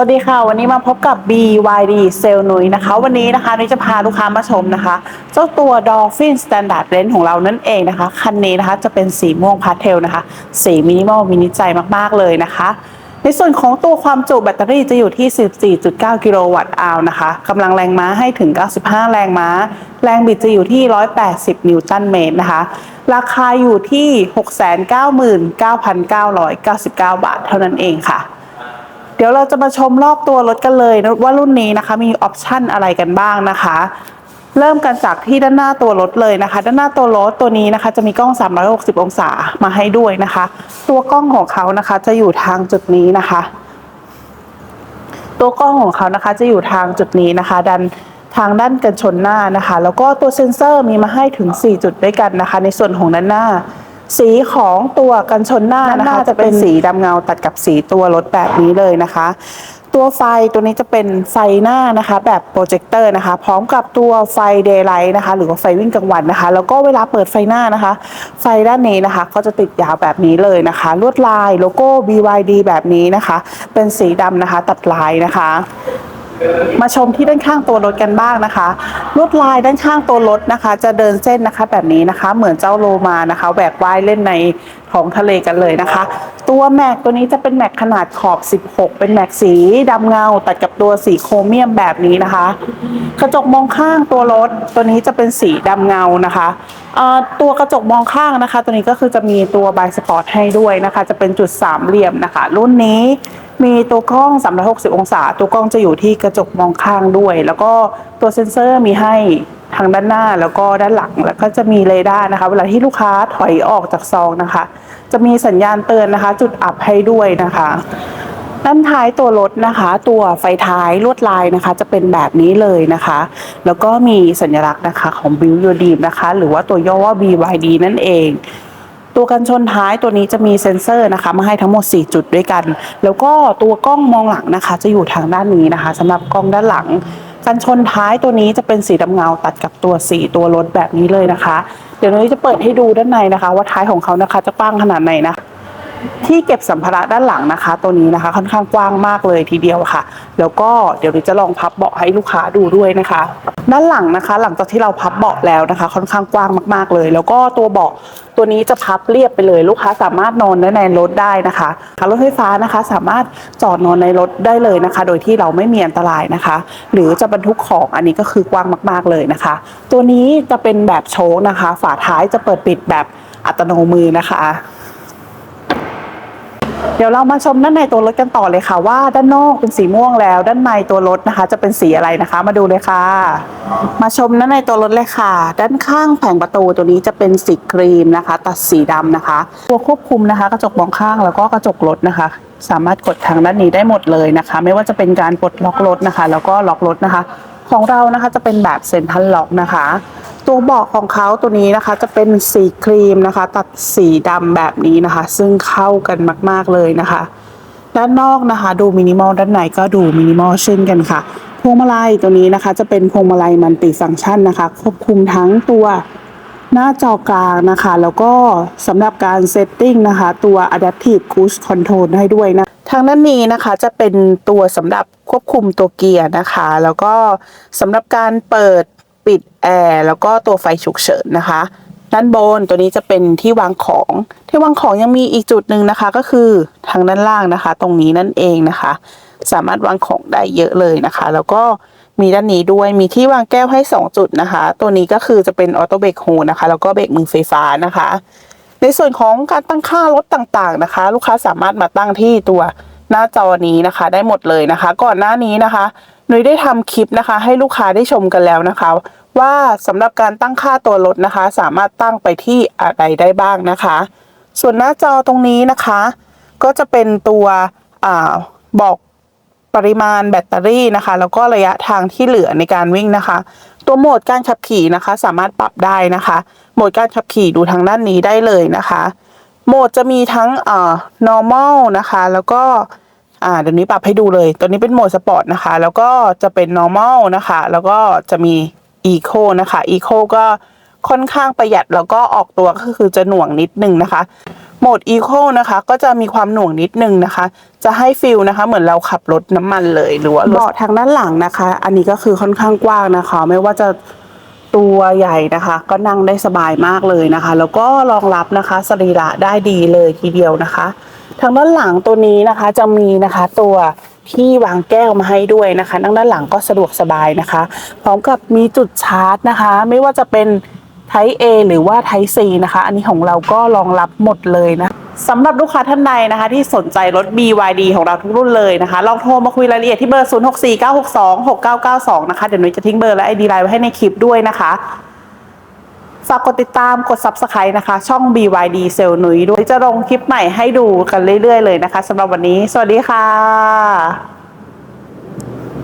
สวัสดีค่ะ วันนี้มาพบกับ BYD เซลนุยนะคะ วันนี้นะคะนุ้ยจะพาลูกค้ามาชมนะคะ เจ้าตัว Dolphin Standard Range ของเรานั่นเองนะคะ คันนี้นะคะจะเป็นสีม่วงพาสเทลนะคะ สีมินิมอลมินิใจมาก ๆ เลยนะคะ ในส่วนของตัวความจุแบตเตอรี่จะอยู่ที่ 14.9 กิโลวัตต์อาวนะคะกำลังแรงม้าให้ถึง 95 แรงม้า แรงบิดจะอยู่ที่ 180 นิวตันเมตรนะคะ ราคาอยู่ที่ 699,999 บาท เท่านั้นเองค่ะ เดี๋ยวเราจะมาชมรอบตัวรถกันเลยว่ารุ่นนี้นะคะมีออปชันอะไรกันบ้างนะคะ เริ่มกันจากที่ด้านหน้าตัวรถเลยนะคะ ด้านหน้าตัวรถตัวนี้นะคะจะมีกล้อง 360 องศามาให้ด้วยนะคะ ตัวกล้องของเขานะคะจะอยู่ทางจุดนี้นะคะ ตัวกล้องของเขานะคะจะอยู่ทางจุดนี้นะคะ ดันทางด้านกันชนหน้านะคะ แล้วก็ตัวเซ็นเซอร์มีมาให้ถึง 4 จุดด้วยกันนะคะ ในส่วนของด้านหน้า สีของตัวกันชนหน้านะคะ จะเป็นสีดำเงาตัดกับสีตัวรถแบบนี้เลยนะคะ ตัวไฟตัวนี้จะเป็นไฟหน้านะคะ แบบโปรเจคเตอร์นะคะ พร้อมกับตัวไฟเดย์ไลท์นะคะ หรือว่าไฟวิ่งกลางวันนะคะ แล้วก็เวลาเปิดไฟหน้านะคะ ไฟด้านนี้นะคะ ก็จะติดยาวแบบนี้เลยนะคะ ลวดลายโลโก้ BYD แบบนี้นะคะ เป็นสีดำนะคะ ตัดลายนะคะมาชมที่ด้านข้างตัวรถกันบ้างนะคะ ลวดลายด้านข้างตัวรถนะคะ จะเดินเส้นนะคะ แบบนี้นะคะ เหมือนเจ้าโลมานะคะแหวกว่ายเล่นในท้องทะเลกันเลยนะคะ ตัวแม็กตัวนี้จะเป็นแม็กขนาดขอบ 16 เป็นแม็กสีดำเงา ตัดกับตัวสีโครเมียมแบบนี้นะคะ กระจกมองข้างตัวรถตัวนี้จะเป็นสีดำเงานะคะตัวกระจกมองข้างนะคะ ตัวนี้ก็คือจะมีตัวบายสปอร์ตให้ด้วยนะคะ จะเป็นจุดสามเหลี่ยมนะคะ รุ่นนี้มีตัวกล้อง 360 องศา ตัวกล้องจะอยู่ที่กระจกมองข้างด้วย แล้วก็ตัวเซ็นเซอร์มีให้ ทางด้านหน้าแล้วก็ด้านหลังแล้วก็จะมีเรดาร์นะคะ เวลาที่ลูกค้าถอยออกจากซองนะคะ จะมีสัญญาณเตือนนะคะ จุดอับให้ด้วยนะคะด้านท้ายตัวรถนะคะ ตัวไฟท้ายลวดลายนะคะ จะเป็นแบบนี้เลยนะคะ แล้วก็มีสัญลักษณ์นะคะของ b u i l d Your Dream นะคะ หรือว่าตัวย่อว่า BYD นั่นเอง ตัวกันชนท้ายตัวนี้จะมีเซ็นเซอร์นะคะ มาให้ทั้งหมด 4 จุดด้วยกัน แล้วก็ตัวกล้องมองหลังนะคะ จะอยู่ทางด้านนี้นะคะสำหรับกล้องด้านหลัง กันชนท้ายตัวนี้จะเป็นสีดำเงาตัดกับตัวสีตัวรถแบบนี้เลยนะคะ เดี๋ยวนี้จะเปิดให้ดูด้านในนะคะ ว่าท้ายของเขานะคะจะกว้างขนาดไหนนะ ที่เก็บสัมภาระด้านหลังนะคะ ตัวนี้นะคะค่อนข้างกว้างมากเลยทีเดียวค่ะ แล้วก็เดี๋ยวเราจะลองพับเบาะให้ลูกค้าดูด้วยนะคะ ด้านหลังนะคะ หลังจากที่เราพับเบาะแล้วนะคะ ค่อนข้างกว้างมากๆเลย แล้วก็ตัวเบาะตัวนี้จะพับเรียบไปเลย ลูกค้าสามารถนอนได้ในรถได้นะคะรถไฟฟ้านะคะสามารถจอดนอนในรถได้เลยนะคะ โดยที่เราไม่มีอันตรายนะคะ หรือจะบรรทุกของอันนี้ก็คือกว้างมาก ๆเลยนะคะ ตัวนี้จะเป็นแบบโชคนะคะ ฝาท้ายจะเปิดปิดแบบอัตโนมือนะคะ เดี๋ยวเรามาชมด้านในตัวรถกันต่อเลยค่ะ ว่าด้านนอกเป็นสีม่วงแล้ว ด้านในตัวรถนะคะ จะเป็นสีอะไรนะคะ มาดูเลยค่ะ มาชมด้านในตัวรถเลยค่ะ ด้านข้างแผงประตูตัวนี้จะเป็นสีครีมนะคะ ตัดสีดำนะคะ ตัวควบคุมนะคะ กระจกมองข้างแล้วก็กระจกรถนะคะ สามารถกดทางด้านนี้ได้หมดเลยนะคะ ไม่ว่าจะเป็นการปลดล็อกรถนะคะ แล้วก็ล็อกรถนะคะ ของเรานะคะจะเป็นแบบเซ็นทรัลล็อกนะคะ ตัวเบาะของเขาตัวนี้นะคะ จะเป็นสีครีมนะคะ ตัดสีดำแบบนี้นะคะ ซึ่งเข้ากันมาก ๆเลยนะคะ ด้านนอกนะคะ ดูมินิมอลด้านในก็ดูมินิมอลเช่นกันค่ะพวงมาลัยตัวนี้นะคะ จะเป็นพวงมาลัยมันติฟังก์ชันนะคะ ควบคุมทั้งตัวหน้าจอกลางนะคะ แล้วก็สำหรับการเซตติ้งนะคะ ตัว Adaptive Cruise Control ให้ด้วยนะทางด้านนี้นะคะจะเป็นตัวสำหรับควบคุมตัวเกียร์นะคะ แล้วก็สำหรับการเปิด ปิดแอร์แล้วก็ตัวไฟฉุกเฉินนะคะ ด้านบนตัวนี้จะเป็นที่วางของ ที่วางของยังมีอีกจุดหนึ่งนะคะ ก็คือทางด้านล่างนะคะ ตรงนี้นั่นเองนะคะ สามารถวางของได้เยอะเลยนะคะ แล้วก็มีด้านนี้ด้วยมีที่วางแก้วให้ 2 จุดนะคะ ตัวนี้ก็คือจะเป็นออโตเบรกโฮนะคะ แล้วก็เบรกมือไฟฟ้านะคะ ในส่วนของการตั้งค่ารถต่างๆนะคะ ลูกค้าสามารถมาตั้งที่ตัวหน้าจอนี้นะคะ ได้หมดเลยนะคะ ก่อนหน้านี้นะคะหนุยได้ทำคลิปนะคะ ให้ลูกค้าได้ชมกันแล้วนะคะ ว่าสำหรับการตั้งค่าตัวรถนะคะ สามารถตั้งไปที่อะไรได้บ้างนะคะ ส่วนหน้าจอตรงนี้นะคะ ก็จะเป็นตัวอบอกปริมาณแบตเตอรี่นะคะ แล้วก็ระยะทางที่เหลือในการวิ่งนะคะ ตัวโหมดการขับขี่นะคะ สามารถปรับได้นะคะ โหมดการขับขี่ดูทางด้านนี้ได้เลยนะคะ โหมดจะมีทั้งเอ่อ normal นะคะ แล้วก็อ่าเดี๋ยวนี้ปรับให้ดูเลย ตัวนี้เป็นโหมดสปอร์ตนะคะ แล้วก็จะเป็น normal นะคะ แล้วก็จะมี eco นะคะ eco ก็ค่อนข้างประหยัดแล้วก็ออกตัวก็คือจะหน่วงนิดนึงนะคะโหมด Eco นะคะก็จะมีความหน่วงนิดนึงนะคะ จะให้ฟิลนะคะ เหมือนเราขับรถน้ำมันเลยหรือว่าเบาะทางด้านหลังนะคะ อันนี้ก็คือค่อนข้างกว้างนะคะ ไม่ว่าจะตัวใหญ่นะคะ ก็นั่งได้สบายมากเลยนะคะ แล้วก็รองรับนะคะสรีระได้ดีเลยทีเดียวนะคะ ทางด้านหลังตัวนี้นะคะจะมีนะคะตัว ที่วางแก้วมาให้ด้วยนะคะนั่งด้านหลังก็สะดวกสบายนะคะ พร้อมกับมีจุดชาร์จนะคะ ไม่ว่าจะเป็น Type A หรือว่า Type C นะคะ อันนี้ของเราก็รองรับหมดเลยนะสำหรับลูกค้าท่านใดนะคะ ที่สนใจรถ BYD ของเราทุกรุ่นเลยนะคะ ลองโทรมาคุยรายละเอียดที่เบอร์ 0649626992 นะคะ เดี๋ยวนุ้ยจะทิ้งเบอร์และ ID ไลน์ไว้ให้ในคลิปด้วยนะคะ ฝากกดติดตามกด Subscribe นะคะ ช่อง BYD เซลนุยด้วยจะลงคลิปใหม่ให้ดูกันเรื่อยๆเลยนะคะสำหรับวันนี้ สวัสดีค่ะ